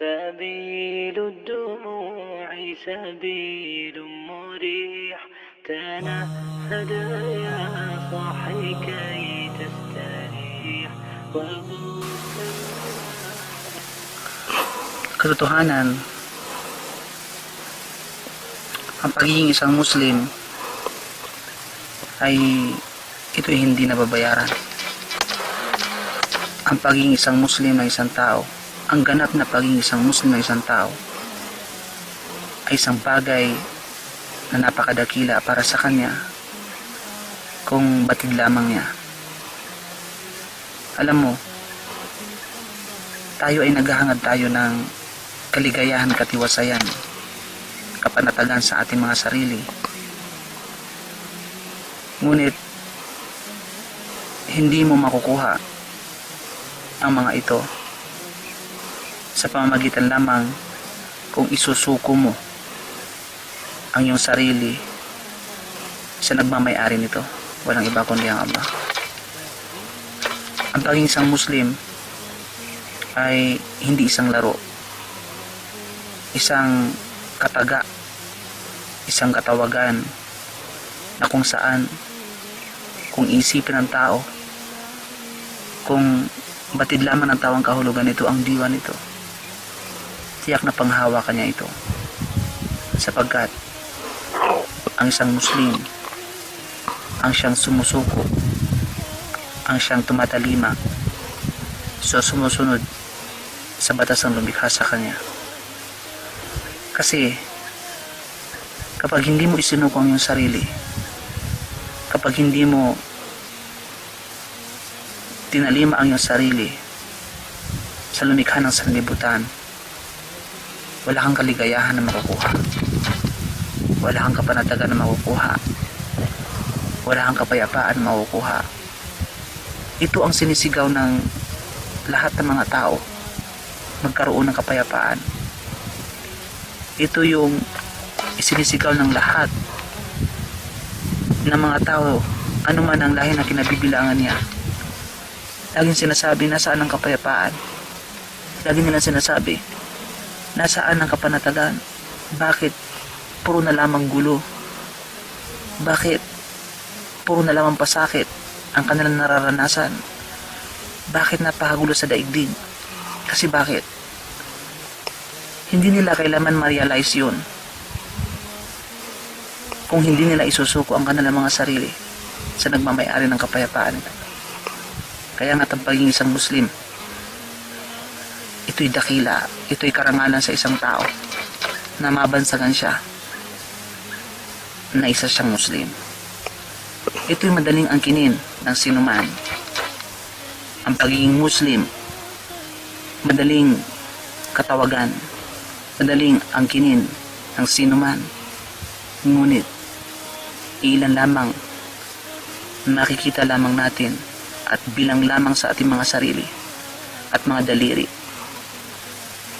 سبيل الدموع سبيل مريح تنهد يا صاحي كي تستريح وبوس katotohanan, ang pagiging isang Muslim ay ito ay hindi nababayaran. Ang pagiging isang Muslim na isang tao, ang ganap na pagiging isang Muslim na isang tao ay isang bagay na napakadakila para sa kanya kung batid lamang niya. Alam mo, tayo ay naghahangad tayo ng kaligayahan, katiwasayan, kapanatagan sa ating mga sarili. Ngunit, hindi mo makukuha ang mga ito sa pamamagitan lamang kung isusuko mo ang iyong sarili sa nagmamayari nito. Walang iba kundi ang Ama. Ang pagiging isang Muslim ay hindi isang laro. Isang kataga, isang katawagan na kung saan kung isipin ng tao kung batid lamang ng tawang kahulugan nito ang diwa nito tiyak na panghawakan niya ito sapagkat ang isang Muslim ang siyang sumusuko ang siyang tumatalima so sumusunod sa batas ng lumikha sa kanya. Kasi, kapag hindi mo isinuko ang iyong sarili, kapag hindi mo tinalima ang iyong sarili sa lumikha ng sanlibutan, wala kang kaligayahan na makukuha. Wala kang kapanatagan na makukuha. Wala kang kapayapaan na makukuha. Ito ang sinisigaw ng lahat ng mga tao magkaroon ng kapayapaan. Ito yung isinisigaw ng lahat ng mga tao, ano man ang lahi na kinabibilangan niya. Laging sinasabi, nasaan ang kapayapaan? Lagi nilang sinasabi, nasaan ang kapanatagan? Bakit puro na lamang gulo? Bakit puro na lamang pasakit ang kanilang nararanasan? Bakit napakagulo sa daigdig? Kasi bakit? Hindi nila kailanman ma-realize yun. Kung hindi nila isusuko ang kanilang mga sarili sa nagmamayari ng kapayapaan. Kaya nga pagiging isang Muslim, ito'y dakila, ito'y karangalan sa isang tao na mabansagan siya na isa siyang Muslim. Ito'y madaling angkinin ng sinuman. Ang pagiging Muslim madaling katawagan, madaling angkinin ng sino man. Ngunit, ilan lamang nakikita lamang natin at bilang lamang sa ating mga sarili at mga daliri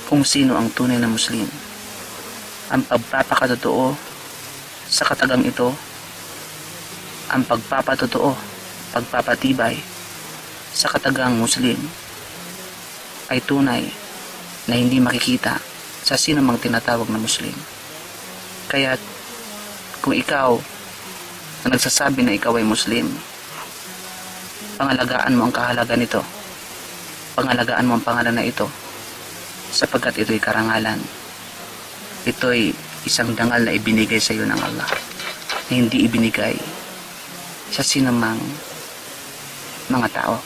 kung sino ang tunay na Muslim. Ang pagpapakatotoo sa katagang ito, ang pagpapatotoo, pagpapatibay sa katagang Muslim ay tunay na hindi makikita sa sino mang tinatawag na Muslim. Kaya kung ikaw na nagsasabi na ikaw ay Muslim, pangalagaan mo ang kahalaga nito. Pangalagaan mo ang pangalan na ito sapagkat ito'y karangalan. Ito'y isang dangal na ibinigay sa iyo ng Allah na hindi ibinigay sa sinamang mga tao.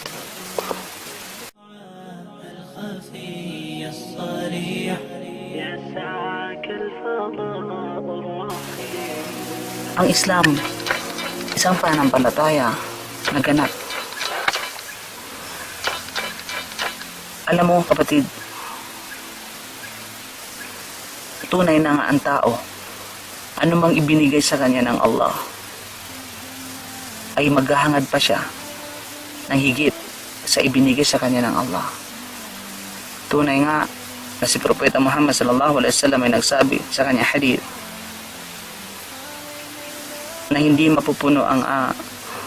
Ang Islam, isang pananampalataya na ganap. Alam mo kapatid, tunay na nga ang tao, anumang ibinigay sa kanya ng Allah, ay maghahangad pa siya ng higit sa ibinigay sa kanya ng Allah. Tunay nga na si Propeta Muhammad sallallahu alaihi wasallam ay nagsabi sa kanya hadith na hindi mapupuno ang ah,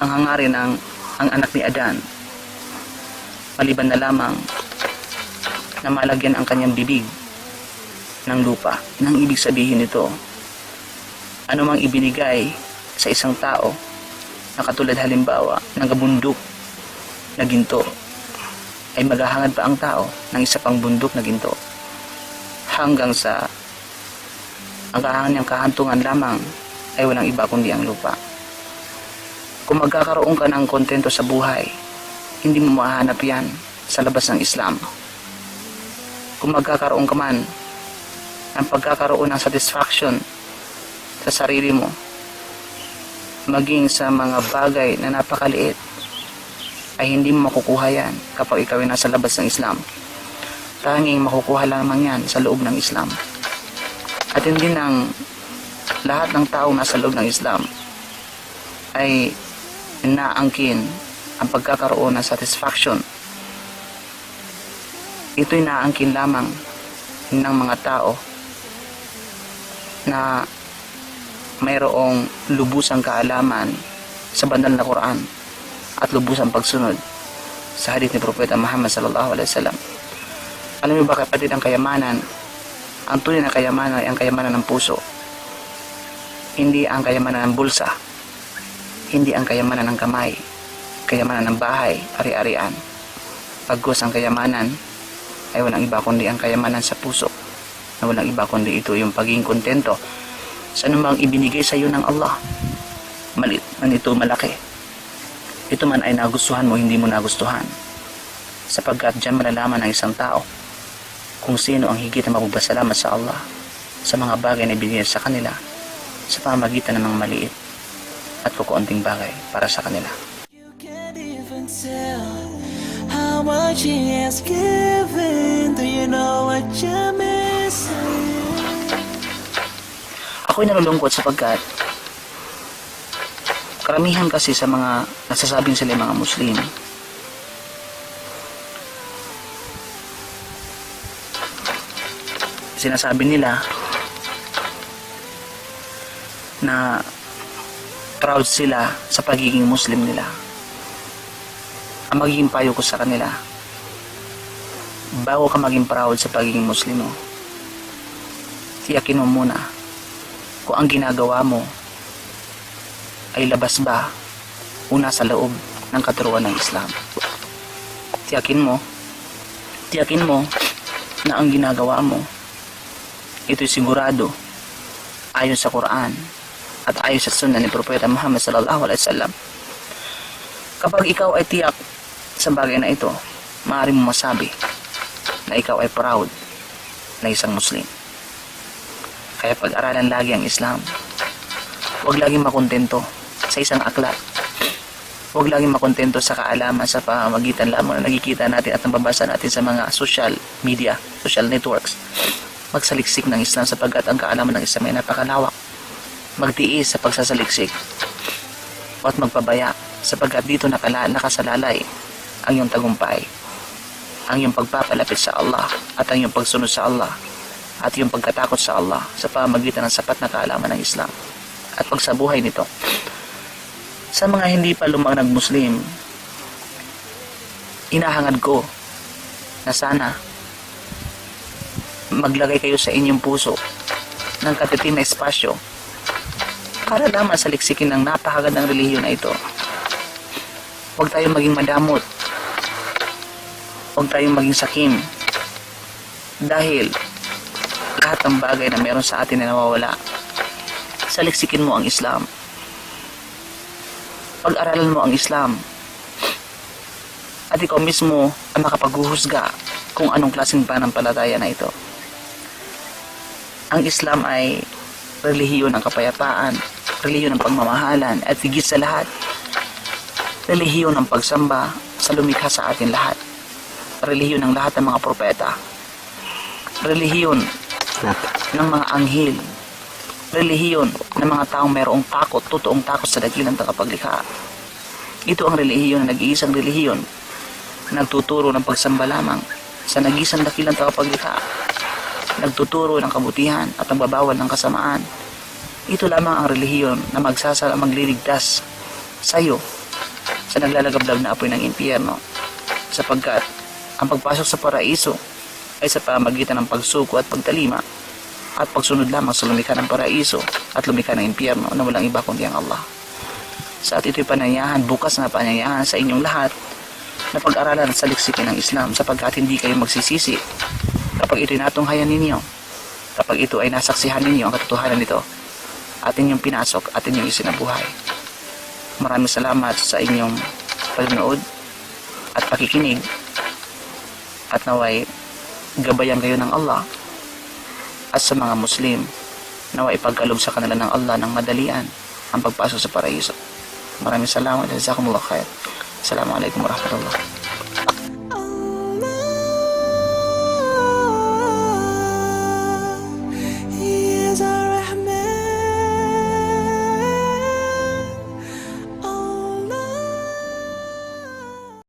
ang hangarin ng ang anak ni Adan maliban na lamang na malagyan ang kanyang bibig ng lupa. Nang ibig sabihin nito, ano mang ibinigay sa isang tao na katulad halimbawa ng kabundok na ginto ay maghahangad pa ang tao ng isa pang bundok na ginto hanggang sa ang kahangan niyang kahantungan lamang ay walang iba kundi ang lupa. Kung magkakaroon ka ng kontento sa buhay, hindi mo mahanap yan sa labas ng Islam. Kung magkakaroon ka man ng pagkakaroon ng satisfaction sa sarili mo, maging sa mga bagay na napakaliit, ay hindi mo makukuha yan kapag ikaw ay nasa labas ng Islam. Tanging makukuha lamang yan sa loob ng Islam. At hindi ng lahat ng tao nasa loob ng Islam ay naangkin ang pagkakaroon ng satisfaction. Ito'y naangkin lamang ng mga tao na mayroong lubusang kaalaman sa bandal na Quran at lubusang pagsunod sa hadith ni Propeta Muhammad sallallahu alaihi wasallam. Alam niyo ba kapatid ang kayamanan? Ang tunay na kayamanan ay ang kayamanan ng puso. Hindi ang kayamanan ng bulsa. Hindi ang kayamanan ng kamay. Kayamanan ng bahay, ari-arian. Pagkus ang kayamanan ay walang iba kundi ang kayamanan sa puso. Na walang iba kundi ito yung pagiging kontento sa anumang ibinigay sa iyo ng Allah. Malit man ito malaki. Ito man ay nagustuhan mo, hindi mo nagustuhan. Sapagkat dyan malalaman ng isang tao kung sino ang higit na mapagpasalamat sa Allah sa mga bagay na binigay sa kanila sa pamagitan ng mga maliit at kukunting bagay para sa kanila. You how much he has given. Do you know what you're missing? Ako'y nalulungkot sapagkat karamihan kasi sa mga nagsasabing sila mga Muslim. Sinasabi nila na proud sila sa pagiging Muslim nila. Ang magiging payo ko sa kanila, bago ka maging proud sa pagiging Muslim mo, tiyakin mo muna kung ang ginagawa mo ay labas ba o nasa loob ng katuruan ng Islam. Tiyakin mo, tiyakin mo na ang ginagawa mo ito'y sigurado ayon sa Quran at ayon sa sunnah ni Propeta Muhammad sallallahu alaihi wasallam. Kapag ikaw ay tiyak sa bagay na ito, maaari mo masabi na ikaw ay proud na isang Muslim. Kaya pag-aralan lagi ang Islam. Huwag laging makontento sa isang aklat. Huwag laging makontento sa kaalaman sa pamamagitan lamang na nakikita natin at nababasa natin sa mga social media, social networks. Magsaliksik ng Islam sapagkat ang kaalaman ng Islam ay napakalawak. Magtiis sa pagsasaliksik at magpabaya sapagkat dito nakala, nakasalalay ang iyong tagumpay, ang iyong pagpapalapit sa Allah at ang iyong pagsunod sa Allah at yung pagkatakot sa Allah sa pamagitan ng sapat na kaalaman ng Islam at pagsabuhay nito. Sa mga hindi pa lumanag Muslim, inahangad ko na sana maglagay kayo sa inyong puso ng katitin na espasyo para lamang sa liksikin ng napakagandang relihiyon na ito. Huwag tayong maging madamot. Huwag tayong maging sakim. Dahil lahat ng bagay na meron sa atin na nawawala. Saliksikin mo ang Islam. Pag-aralan mo ang Islam. At ikaw mismo ang makapaghuhusga kung anong klaseng pananampalataya na ito. Ang Islam ay relihiyon ng kapayapaan, relihiyon ng pagmamahalan, at higit sa lahat, relihiyon ng pagsamba sa lumikha sa atin lahat. Relihiyon ng lahat ng mga propeta. Relihiyon ng mga anghel. Relihiyon ng mga taong mayroong takot, totoong takot sa dakilang tagapaglikha. Ito ang relihiyon na nag-iisang relihiyon na nagtuturo ng pagsamba lamang sa nag-iisang dakilang tagapaglikha. Nagtuturo ng kabutihan at nagbabawal ng kasamaan. Ito lamang ang relihiyon na magsasala magliligtas sa iyo sa naglalagablab na apoy ng impyerno sapagkat ang pagpasok sa paraiso ay sa pamagitan ng pagsuko at pagtalima at pagsunod lamang sa lumikha ng paraiso at lumikha ng impyerno na walang iba kundi ang Allah. Sa at ito'y panayahan, bukas na panayahan sa inyong lahat na pag-aralan sa liksikin ng Islam sapagkat hindi kayo magsisisi kapag ito'y natunghayan ninyo, kapag ito ay nasaksihan ninyo ang katotohanan nito at inyong pinasok at inyong isinabuhay. Maraming salamat sa inyong panonood at pakikinig at naway gabayan kayo ng Allah at sa mga Muslim naway ipagkalob sa kanila ng Allah ng madalian ang pagpasok sa paraiso. Maraming salamat. Jazakumullah khair. Assalamualaikum warahmatullahi